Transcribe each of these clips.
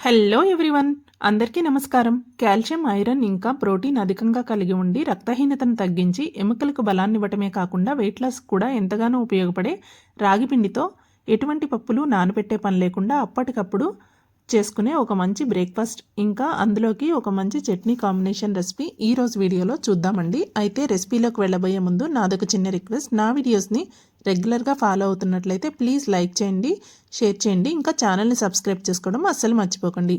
Hello everyone. అందరికీ నమస్కారం. Calcium iron ఇంకా ప్రోటీన్ అధికంగా కలిగి ఉండి రక్తహీనతను తగ్గించి ఎముకలకు బలాన్ని ఇవ్వటమే కాకుండా వెయిట్ లాస్ కూడా ఎంతగానో ఉపయోగపడే రాగి పిండితో ఎటువంటి పప్పులు నానబెట్టే పని లేకుండా అప్పటికప్పుడు చేసుకునే ఒక మంచి బ్రేక్ఫాస్ట్ ఇంకా అందులోకి ఒక మంచి చట్నీ కాంబినేషన్ రెసిపీ ఈ రోజు వీడియోలో చూద్దామండి. అయితే రెసిపీలోకి వెళ్ళబోయే ముందు నాదొక చిన్న రిక్వెస్ట్. నా వీడియోస్ని రెగ్యులర్గా ఫాలో అవుతున్నట్లయితే ప్లీజ్ లైక్ చేయండి షేర్ చేయండి ఇంకా ఛానల్ని సబ్స్క్రైబ్ చేసుకోవడం అస్సలు మర్చిపోకండి.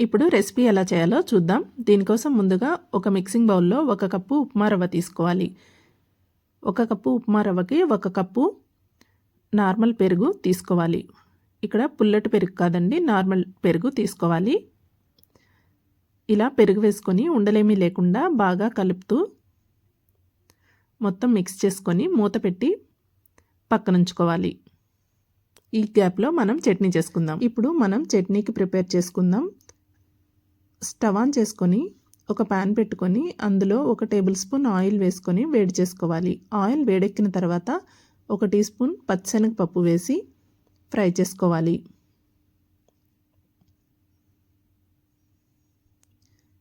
ఇప్పుడు రెసిపీ ఎలా చేయాలో చూద్దాం. దీనికోసం ముందుగా ఒక మిక్సింగ్ బౌల్లో ఒక కప్పు ఉప్మా రవ్వ తీసుకోవాలి. ఒక కప్పు ఉప్మా రవ్వకి ఒక కప్పు నార్మల్ పెరుగు తీసుకోవాలి. ఇక్కడ పుల్లటి పెరుగు కాదండి నార్మల్ పెరుగు తీసుకోవాలి. ఇలా పెరుగు వేసుకొని ఉండలేమీ లేకుండా బాగా కలుపుతూ మొత్తం మిక్స్ చేసుకొని మూత పెట్టి పక్కనుంచుకోవాలి. ఈ గ్యాప్లో మనం చట్నీ చేసుకుందాం. ఇప్పుడు మనం చట్నీకి ప్రిపేర్ చేసుకుందాం. స్టవ్ ఆన్ చేసుకొని ఒక ప్యాన్ పెట్టుకొని అందులో ఒక టేబుల్ స్పూన్ ఆయిల్ వేసుకొని వేడి చేసుకోవాలి. ఆయిల్ వేడెక్కిన తర్వాత ఒక టీ స్పూన్ పచ్చనగపప్పు వేసి ఫ్రై చేసుకోవాలి.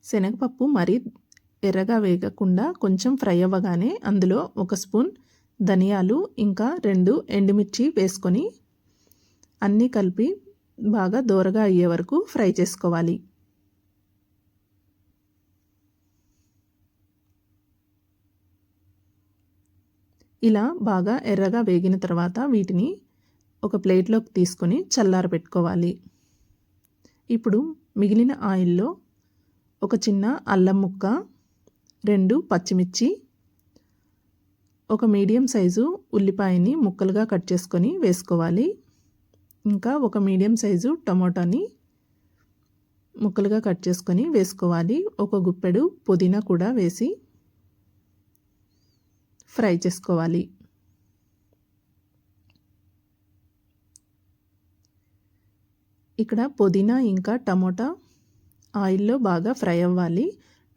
శనగపప్పు మరీ ఎర్రగా వేగకుండా కొంచెం ఫ్రై అవ్వగానే అందులో ఒక స్పూన్ ధనియాలు ఇంకా రెండు ఎండుమిర్చి వేసుకొని అన్నీ కలిపి బాగా దోరగా అయ్యే వరకు ఫ్రై చేసుకోవాలి. ఇలా బాగా ఎర్రగా వేగిన తర్వాత వీటిని ఒక ప్లేట్లోకి తీసుకొని చల్లార పెట్టుకోవాలి. ఇప్పుడు మిగిలిన ఆయిల్లో ఒక చిన్న అల్లం ముక్క రెండు పచ్చిమిర్చి ఒక మీడియం సైజు ఉల్లిపాయని ముక్కలుగా కట్ చేసుకొని వేసుకోవాలి. ఇంకా ఒక మీడియం సైజు టమోటాని ముక్కలుగా కట్ చేసుకొని వేసుకోవాలి. ఒక గుప్పెడు పుదీనా కూడా వేసి ఫ్రై చేసుకోవాలి. ఇక్కడ పుదీనా ఇంకా టమోటా ఆయిల్లో బాగా ఫ్రై అవ్వాలి.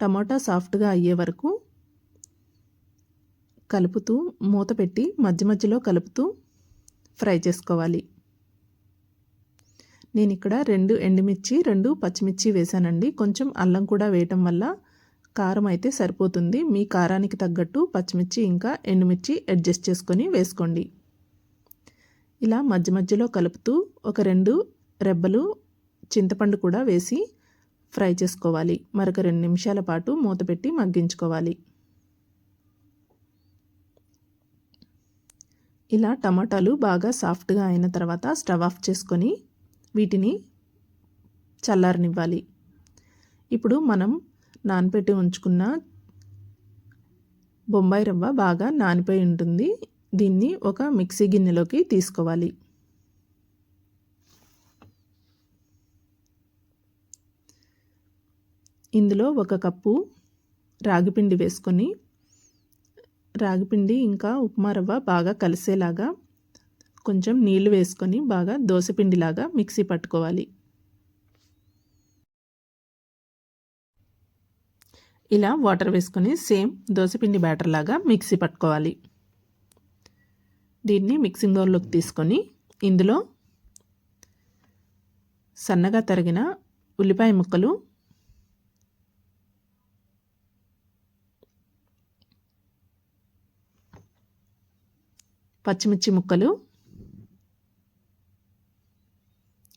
టమోటా సాఫ్ట్గా అయ్యే వరకు కలుపుతూ మూత పెట్టి మధ్య మధ్యలో కలుపుతూ ఫ్రై చేసుకోవాలి. నేను ఇక్కడ రెండు ఎండుమిర్చి రెండు పచ్చిమిర్చి వేసానండి. కొంచెం అల్లం కూడా వేయటం వల్ల కారం అయితే సరిపోతుంది. మీ కారానికి తగ్గట్టు పచ్చిమిర్చి ఇంకా ఎండుమిర్చి అడ్జస్ట్ చేసుకొని వేసుకోండి. ఇలా మధ్య మధ్యలో కలుపుతూ ఒక రెండు రెబ్బలు చింతపండు కూడా వేసి ఫ్రై చేసుకోవాలి. మరొక రెండు నిమిషాల పాటు మూత పెట్టి మగ్గించుకోవాలి. ఇలా టమాటాలు బాగా సాఫ్ట్గా అయిన తర్వాత స్టవ్ ఆఫ్ చేసుకొని వీటిని చల్లారనివ్వాలి. ఇప్పుడు మనం నానపెట్టి ఉంచుకున్న బొంబాయి రవ్వ బాగా నానిపోయి ఉంటుంది. దీన్ని ఒక మిక్సీ గిన్నెలోకి తీసుకోవాలి. ఇందులో ఒక కప్పు రాగిపిండి వేసుకొని రాగిపిండి ఇంకా ఉప్మా రవ్వ బాగా కలిసేలాగా కొంచెం నీళ్ళు వేసుకొని బాగా దోశపిండిలాగా మిక్సీ పట్టుకోవాలి. ఇలా వాటర్ వేసుకొని సేమ్ దోశపిండి బ్యాటర్ లాగా మిక్సీ పట్టుకోవాలి. దీన్ని మిక్సింగ్ బౌల్లోకి తీసుకొని ఇందులో సన్నగా తరిగిన ఉల్లిపాయ ముక్కలు పచ్చిమిర్చి ముక్కలు.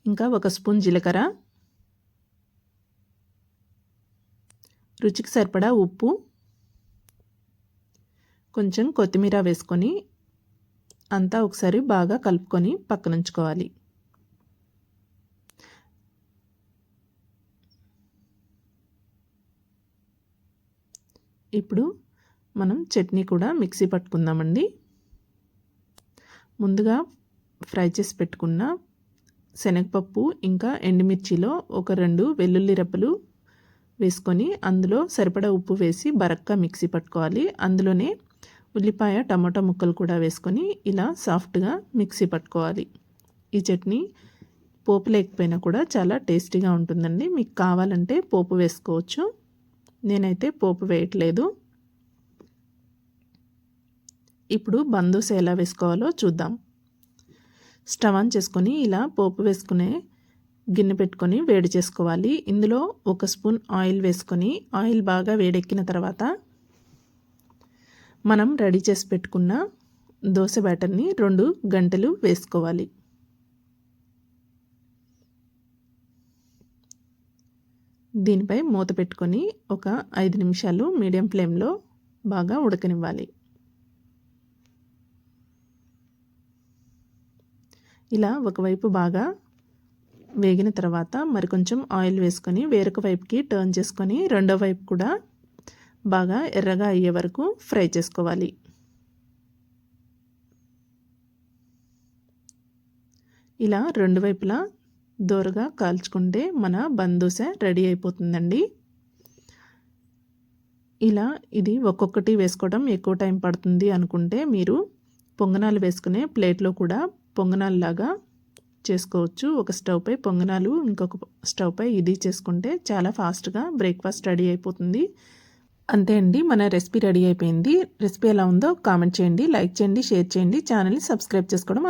ఇంకా ఒక స్పూన్ జీలకర్ర. రుచికి సరిపడా ఉప్పు. కొంచెం కొత్తిమీర వేసుకొని అంతా ఒకసారి బాగా కలుపుకొని పక్కనుంచుకోవాలి ఇప్పుడు మనం చట్నీ కూడా మిక్సీ పట్టుకుందామండి. ముందుగా ఫ్రై చేసి పెట్టుకున్న శనగపప్పు ఇంకా ఎండుమిర్చిలో ఒక రెండు వెల్లుల్లి రెప్పలు వేసుకొని అందులో సరిపడా ఉప్పు వేసి బరక్కా మిక్సీ పట్టుకోవాలి. అందులోనే ఉల్లిపాయ టమాటా ముక్కలు కూడా వేసుకొని ఇలా సాఫ్ట్గా మిక్సీ పట్టుకోవాలి. ఈ చట్నీ పోపు లేకపోయినా కూడా చాలా టేస్టీగా ఉంటుందండి. మీకు కావాలంటే పోపు వేసుకోవచ్చు. నేనైతే పోపు వేయట్లేదు. ఇప్పుడు బందోస్ ఎలా వేసుకోవాలో చూద్దాం. స్టవ్ ఆన్ చేసుకొని ఇలా పోపు వేసుకునే గిన్నె పెట్టుకొని వేడి చేసుకోవాలి. ఇందులో ఒక స్పూన్ ఆయిల్ వేసుకొని ఆయిల్ బాగా వేడెక్కిన తర్వాత మనం రెడీ చేసి పెట్టుకున్న దోశ బ్యాటర్ని రెండు గంటలు వేసుకోవాలి. దీనిపై మూత పెట్టుకొని ఒక ఐదు నిమిషాలు మీడియం ఫ్లేమ్లో బాగా ఉడకనివ్వాలి. ఇలా ఒకవైపు బాగా వేగిన తర్వాత మరి కొంచెం ఆయిల్ వేసుకొని వేరొక వైపుకి టర్న్ చేసుకొని రెండో వైపు కూడా బాగా ఎర్రగా అయ్యే వరకు ఫ్రై చేసుకోవాలి. ఇలా రెండు వైపులా దోరగా కాల్చుకుంటే మన బందూస రెడీ అయిపోతుందండి. ఇలా ఇది ఒక్కొక్కటి వేసుకోవడం ఎక్కువ టైం పడుతుంది అనుకుంటే మీరు పొంగనాలు వేసుకునే ప్లేట్లో కూడా పొంగనాలులాగా చేసుకోవచ్చు. ఒక స్టవ్ పై పొంగనాలు ఇంకొక స్టవ్ పై ఇది చేసుకుంటే చాలా ఫాస్ట్గా బ్రేక్ఫాస్ట్ రెడీ అయిపోతుంది. అంతే అండి మన రెసిపీ రెడీ అయిపోయింది. రెసిపీ ఎలా ఉందో కామెంట్ చేయండి లైక్ చేయండి షేర్ చేయండి. ఛానల్ని సబ్స్క్రైబ్ చేసుకోవడం